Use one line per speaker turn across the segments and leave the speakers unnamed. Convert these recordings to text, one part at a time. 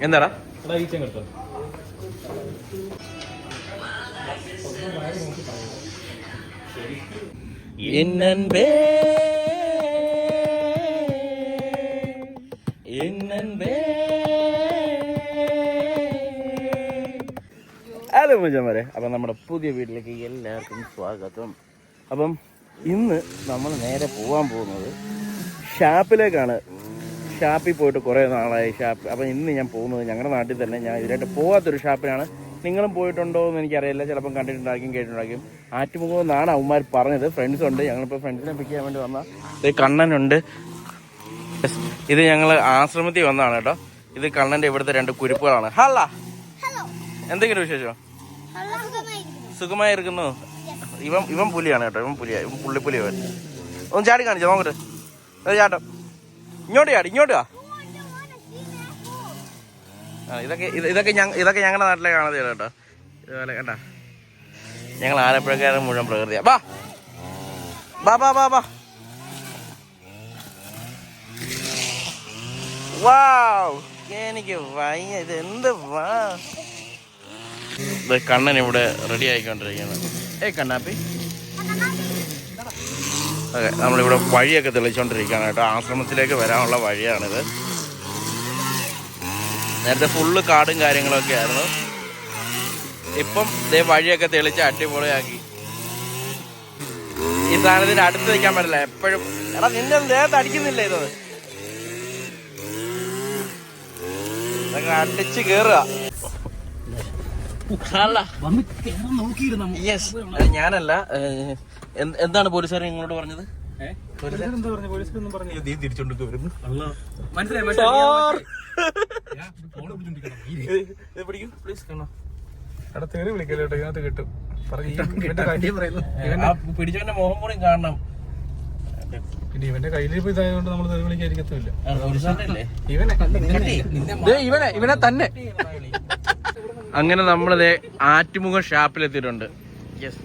എന്താടാ? എന്നൻപേ എന്നൻപേ ഹലോ മുജന്മാരെ അപ്പം നമ്മുടെ പുതിയ വീട്ടിലേക്ക് എല്ലാവർക്കും സ്വാഗതം. അപ്പം ഇന്ന് നമ്മൾ നേരെ പോകാൻ പോകുന്നത് ഷാപ്പിലേക്കാണ് ഷാപ്പിൽ പോയിട്ട് കുറേ നാളായി ഷാപ്പ്. അപ്പം ഇന്ന് ഞാൻ പോകുന്നത് ഞങ്ങളുടെ നാട്ടിൽ തന്നെ. ഞാൻ ഇതിനായിട്ട് പോകാത്തൊരു ഷാപ്പിനാണ് നിങ്ങളും പോയിട്ടുണ്ടോ എന്ന് എനിക്കറിയില്ല. ചിലപ്പം കണ്ടിട്ടുണ്ടാക്കും കേട്ടിട്ടുണ്ടാക്കും ആറ്റുമുഖം എന്നാണ് അവന്മാർ പറഞ്ഞത്. ഫ്രണ്ട്സ് ഉണ്ട്. ഞങ്ങളിപ്പോൾ ഫ്രണ്ട്സിനെ പിക്ക് ചെയ്യാൻ വേണ്ടി വന്ന ഇത് കണ്ണനുണ്ട്. ഇത് ഞങ്ങൾ ആശ്രമത്തിൽ വന്നതാണ് കേട്ടോ. ഇത് കണ്ണന്റെ ഇവിടുത്തെ രണ്ട് കുരുപ്പുകളാണ് ഹല്ല എന്തെങ്കിലും വിശേഷം? സുഖമായിരിക്കുന്നു. ഇവൻ ഇവൻ പുലിയാണ് കേട്ടോ. ഇവൻ പുലിയാണ് ഇവൻ പുള്ളിപ്പുലി അവൻ ഒന്ന് ചാടി കാണിച്ചോ നോക്കട്ടെ ചാട്ടം. ഇങ്ങോട്ട് ചാടി ഇങ്ങോട്ട് വാ. ഇതൊക്കെ ഇത് ഇതൊക്കെ ഇതൊക്കെ ഞങ്ങളുടെ നാട്ടിലെ കാണാതെ കേട്ടോ. ഇതുപോലെ കേട്ടാ ഞങ്ങൾ ആലപ്പുഴക്കാരൻ മുഴുവൻ പ്രകൃതിയാ. ബാ ബാ ബാ ബാ ബാ വാവ്. എനിക്ക് വയ്യ. ഇത് എന്ത് വാ? ഇത് കണ്ണൻ ഇവിടെ റെഡി ആയിക്കൊണ്ടിരിക്കുന്നത് ഏ കണ്ണാപ്പി. അതെ നമ്മളിവിടെ വഴിയൊക്കെ തെളിച്ചുകൊണ്ടിരിക്കുകയാണ് കേട്ടോ. ആശ്രമത്തിലേക്ക് വരാനുള്ള വഴിയാണിത്. നേരത്തെ ഫുള്ള് കാടും കാര്യങ്ങളൊക്കെ ആയിരുന്നു. ഇപ്പം ഇതേ വഴിയൊക്കെ തെളിച്ച് അടിപൊളിയാക്കി. ഈ സാധനത്തിന് അടുത്ത് നിൽക്കാൻ പറ്റില്ല എപ്പോഴും. എടാ നിന്നെ ദേഹത്ത് അടിക്കുന്നില്ല ഇത്. അടിച്ച് കേറുക. ഞാനല്ല എന്താണ് പോലീസുകാർ നിങ്ങളോട് പറഞ്ഞത്?
ഇവന്റെ കയ്യിൽ
ആ പിടിച്ചവന്റെ മുഖം കൂടി കാണണം.
പിന്നെ ഇവന്റെ കയ്യിലിപ്പോ ഇതായതുകൊണ്ട് നമ്മൾ തെറി ഇവനെ ഇവനെ ഇവനെ തന്നെ.
അങ്ങനെ നമ്മളിത് ആറ്റുമുഖം ഷാപ്പിലെത്തിയിട്ടുണ്ട്. യെസ്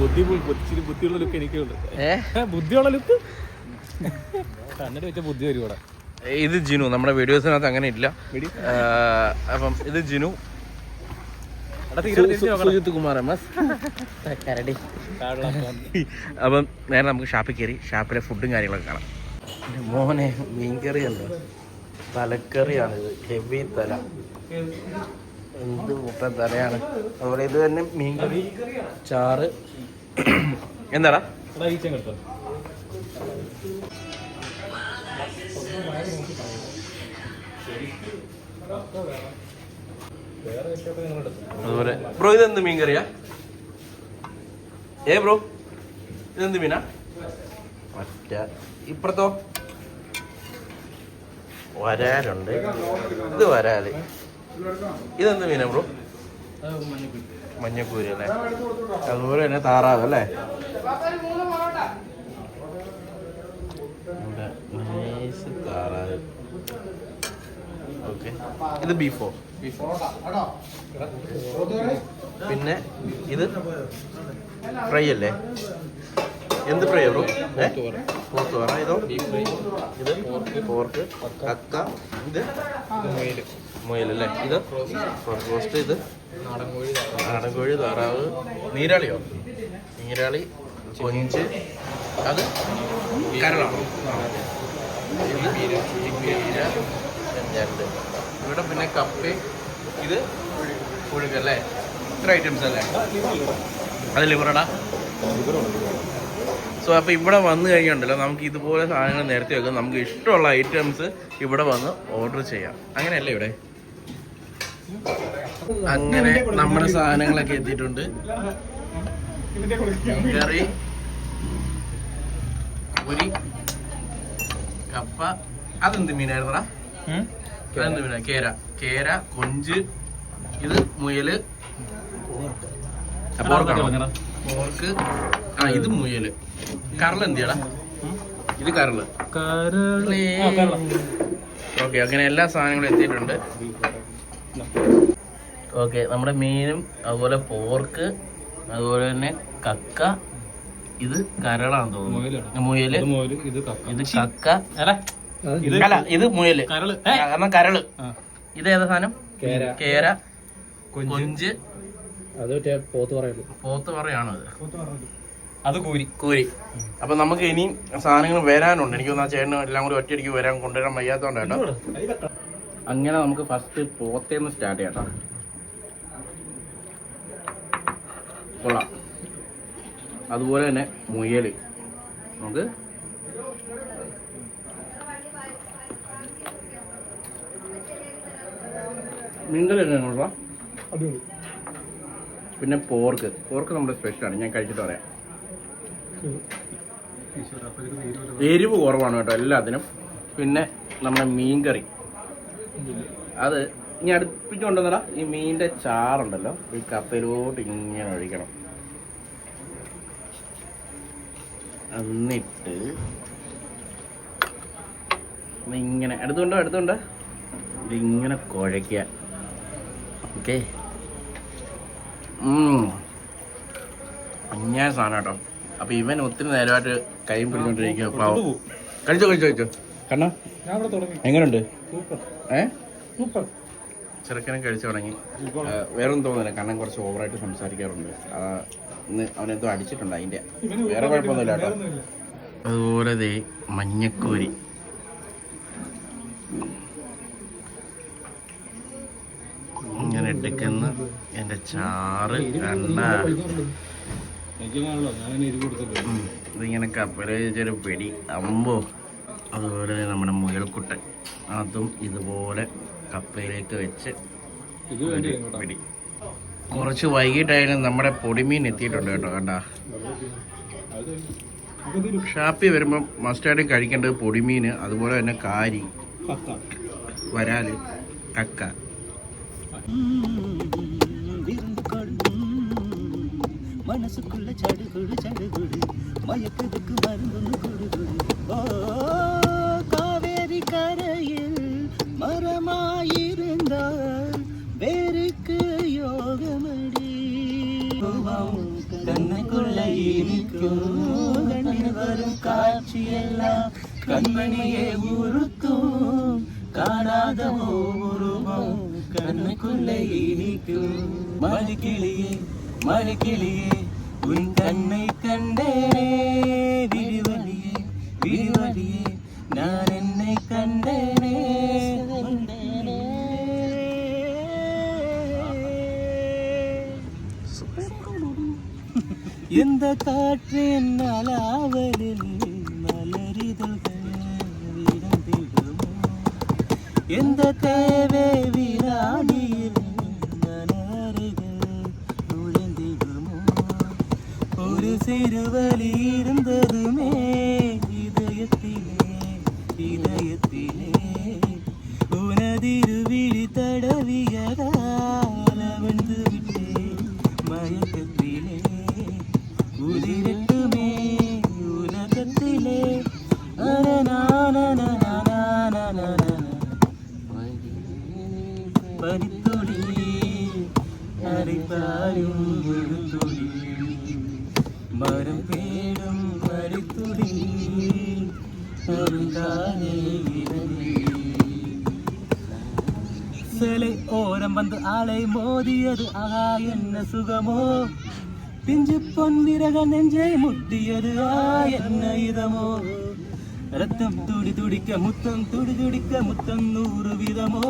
ബുദ്ധിയുള്ള ലുക്ക് എനിക്കുണ്ട്. ബുദ്ധിയുള്ള ലുക്ക്? കണ്ണിട്ട് വെച്ച ബുദ്ധി വരും ഇവിടെ.
ഇത് ജിനു. നമ്മുടെ വീഡിയോസിനകത്ത് അങ്ങനെ ഇല്ല. അപ്പം ഇത് Jinu. Sujith Kumar M S. കരടി. അപ്പം നേരെ നമുക്ക് ഷാപ്പിൽ കയറി ഷാപ്പിലെ ഫുഡും കാര്യങ്ങളൊക്കെ കാണാം. മോനെ മീൻകറി ഉണ്ടോ തലക്കറിയാണിത്. ഹെവി തല. എന്ത് മുട്ടൻ തലയാണ്. അതുപോലെ ഇത് തന്നെ മീൻകറി. ചാറ്. എന്താടാ? അതുപോലെ. ബ്രോ ഇതെന്ത് മീൻ കറിയാ ഏ ബ്രോ? ഇതെന്ത് മീനാ? മറ്റ ഇപ്പുറത്തോ? വരാലുണ്ട് ഇത് വരാൽ. ഇതെന്ത് മീനാ ബ്രോ? മഞ്ഞക്കൂരി അല്ലേ? അതുപോലെ തന്നെ താറാവ് അല്ലേ? ഇത് ബീഫോ പിന്നെ ഇത് ഫ്രൈ അല്ലേ? എന്ത് ഫ്രൈ ബ്രോ? പോത്ത് പറ ഇതോ? ഇത് പോർക്ക് കക്ക. ഇത് മുയൽ അല്ലേ? ഇത് റോസ്റ്റ് ഇത്
നാടൻ കോഴി
താറാവ്. നീരാളിയോ? നീരാളി കൊഞ്ച്. അത് കരളാണോ ഇത് ഞണ്ട് ഇവിടെ പിന്നെ കപ്പ ഇത് പുഴുക്കല്ലേ ഇത്ര ഐറ്റംസ് അല്ലേ? അത് ലിവറടാ സോ അപ്പോൾ ഇവിടെ വന്നു കഴിഞ്ഞുണ്ടല്ലോ നമുക്ക് ഇതുപോലെ സാധനങ്ങൾ നേരത്തെ വെക്കാം. നമുക്ക് ഇഷ്ടമുള്ള ഐറ്റംസ് ഇവിടെ വന്ന് ഓർഡർ ചെയ്യാം. അങ്ങനെയല്ലേ ഇവിടെ? അങ്ങനെ നമ്മുടെ സാധനങ്ങളൊക്കെ എത്തിയിട്ടുണ്ട്. കറി ഒരു കപ്പ. അതെന്ത് മീനായിരുന്നടാ? അതെന്ത് മീനാ? കേര. കേര കൊഞ്ച് ഇത് മുയൽ പോർക്ക് ആ ഇത് മുയൽ. കറള എന്തിയാടാ? ഇത് കരൾ. ഓക്കെ അങ്ങനെ എല്ലാ സാധനങ്ങളും എത്തിയിട്ടുണ്ട്. ഓക്കെ നമ്മുടെ മീനും അതുപോലെ പോർക്ക് അതുപോലെ തന്നെ കക്ക. ഇത് കരളാന്ന് തോന്നുന്നു. മുയൽ.
ഇത് കക്ക.
ഇത് അല്ല ഇത് മുയൽ.
കരൾ.
എന്നാ
കരൾ.
ഇത് ഏതാ സാധനം?
കേര.
കൊഞ്ച്.
അത് മറ്റേ പോത്ത് പറയുള്ളൂ
പോത്ത് പറയാണോ അത്.
അത് കൂരി.
കൂരി. അപ്പൊ നമുക്ക് ഇനി സാധനങ്ങൾ വരാനുണ്ട്. എനിക്ക് തോന്നുന്നു ആ ചേട്ടന് എല്ലാം കൂടി ഒറ്റയടിക്ക് വരാൻ കൊണ്ടുവരാൻ വയ്യാത്തോണ്ട് കേട്ടോ. അങ്ങനെ നമുക്ക് ഫസ്റ്റ് പോത്തേന്ന് സ്റ്റാർട്ട് ചെയ്യാട്ടോ കൊള്ളാം. അതുപോലെ തന്നെ മുയൽ നമുക്ക് മീൻകറി കൊള്ളാം.
അടിപൊളി.
പിന്നെ പോർക്ക് പോർക്ക് നമ്മുടെ സ്പെഷ്യലാണ് ഞാൻ കഴിച്ചിട്ട് പറയാം. എരിവ് കുറവാണ് കേട്ടോ എല്ലാത്തിനും. പിന്നെ നമ്മുടെ മീൻകറി. അത് ഇനി അടുപ്പിച്ചുകൊണ്ടുവന്നടാ. ഈ മീനിന്റെ ചാറുണ്ടല്ലോ. ഈ കപ്പയിലോട്ട് ഇങ്ങനെ ഒഴിക്കണം. എന്നിട്ട് ഇങ്ങനെ. എടുത്തുണ്ടോ? എടുത്തുണ്ടോ? ഇതിങ്ങനെ കുഴയ്ക്കുക. ഓക്കെ. അന്യായ സാധനം കേട്ടോ. അപ്പൊ ഇവൻ ഒത്തിരി നേരമായിട്ട് കൈയും പിടിച്ചോണ്ടിരിക്കുക പാവം. കഴിച്ചോ കഴിച്ചോ കഴിച്ചോ. കണ്ണ എങ്ങനെയുണ്ട് ഏ? ചെറുക്കനും കഴിച്ചു തുടങ്ങി. വേറൊന്നും തോന്നുന്നില്ല. കണ്ണൻ കുറച്ച് ഓവറായിട്ട് സംസാരിക്കാറുണ്ട്. ഇന്ന് അവനെന്തോ അടിച്ചിട്ടുണ്ട് അതിന്റെ. വേറെ കുഴപ്പമൊന്നുമില്ല കേട്ടോ. അതുപോലെ ദേ മഞ്ഞക്കോരി. ഇങ്ങനെ എടുക്കുന്ന എന്റെ ചാറ് കണ്ണ ഇതിങ്ങനെ കപ്പലൊരു പെടി അമ്പോ. അതുപോലെ നമ്മുടെ മുയൽക്കുട്ടൻ. അതും ഇതുപോലെ കപ്പയിലേക്ക് വെച്ച് പിടി. കുറച്ച് വൈകിട്ടായാലും നമ്മുടെ പൊടിമീൻ എത്തിയിട്ടുണ്ട് കേട്ടോ കണ്ട. ഷാപ്പി വരുമ്പോൾ മസ്റ്റാർഡ് കഴിക്കേണ്ടത് പൊടിമീൻ അതുപോലെ തന്നെ കാരി വരാൽ കക്ക.
மனசுக்குள்ள சடுகுடு சடுகுடு. மயக்கத்துக்கு மருந்து கொடுகுடு ஓ காவேரி கரையில் மரமாயிருந்தால் வேருக்கு யோகமடி. கண்ணுக்குள்ள இருக்கும் கண்ணில் வரும் காட்சியெல்லாம் கண்மணியே உருக்கும் காணாத உருவம் கண்ணுக்குள்ள இனிக்கும் மணிக்கிளியே மணிக்கிளியே உன் கண்ணை கண்டேனே. விழிவழியே விழிவழியே நான் என்னை கண்டேனே. எந்த காற்று என்னால் ஆவலில் மலரிதழ்கள் எந்த தேவை ஒரு சிறுவலி இருந்ததுமே இதயத்திலே இதயத்திலே. ஓரம் வந்து மோதியது ஆ என்ன சுகமோ? பிஞ்சு பொன் விரக நெஞ்சை முட்டியது ஆ என்ன இதமோ? ரத்தம் துடி துடிக்க முத்தம் துடி துடிக்க முத்தம் நூறு விதமோ?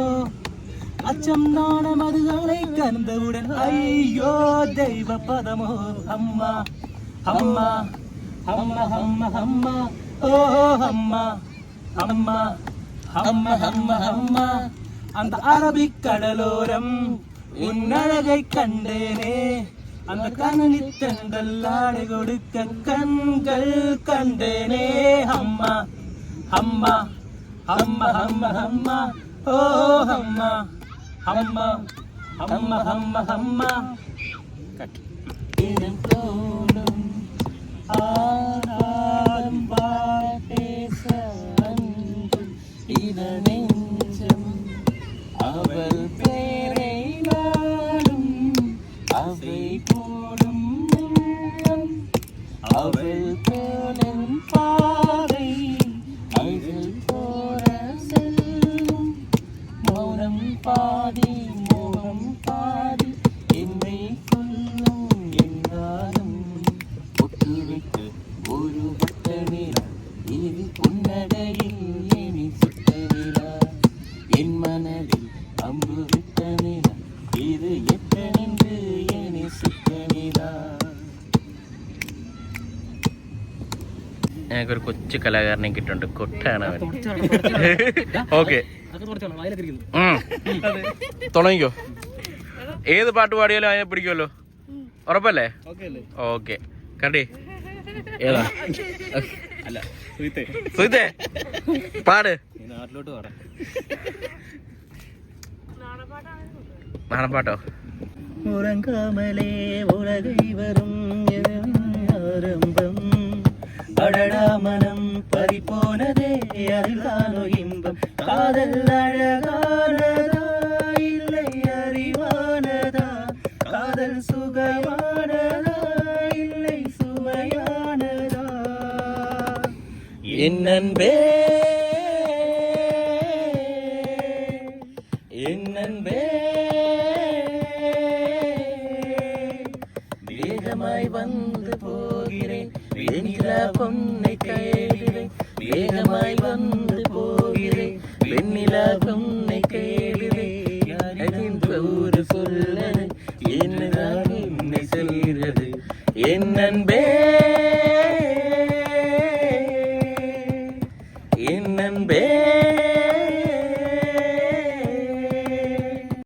அச்சம் நாண மதுகளை கந்தவுடன் ஐயோ தெய்வ பதமோ? அம்மா அம்மா அம்மா அம்மா அம்மா ஓ அம்மா அம்மா அம்மா அம்மா அம்மா. அந்த அரபிக்கடலோரம் உன் அழகை கண்டேனே. அந்த கண்ணி தங்கள் ஆடை கொடுக்க கண்கள் கண்டேனே. அம்மா அம்மா அம்மா அம்மா அம்மா ஓ அம்மா அம்மா அம்மா அம்மா அம்மா. தினம் தோணும் ஆனாலும் இது எட்ட நின்று இனி சுட்ட நிலா
ഞങ്ങൾക്കൊരു കൊച്ചു കലാകാരനെ കിട്ടുന്നുണ്ട് കൊട്ടാണ് അവൻ ഓക്കെ തുടങ്ങിക്കോ ഏത് പാട്ട് പാടിയാലും അതിനെ പിടിക്കുമല്ലോ ഉറപ്പല്ലേ ഓക്കെ കണ്ടേ ഏതാ
അല്ല സുഹൃത്തെ
സുഹിത്തേ പാട്
നാട്ടിലോട്ട് പാടാം
നാടൻ പാട്ടോ
உறங்காமலே உலகை வரும் ஆரம்பம். அடடா மனம் பறிபோனதே அதுதானோ இன்பம். காதல் அழகானதா இல்லை அறிவானதா? காதல் சுகமானதா இல்லை சுவையானதா என் நண்பே என்னை தேடிரை வேகமாய் வந்து போகிறேன். வெண்ணிலா கொன்னை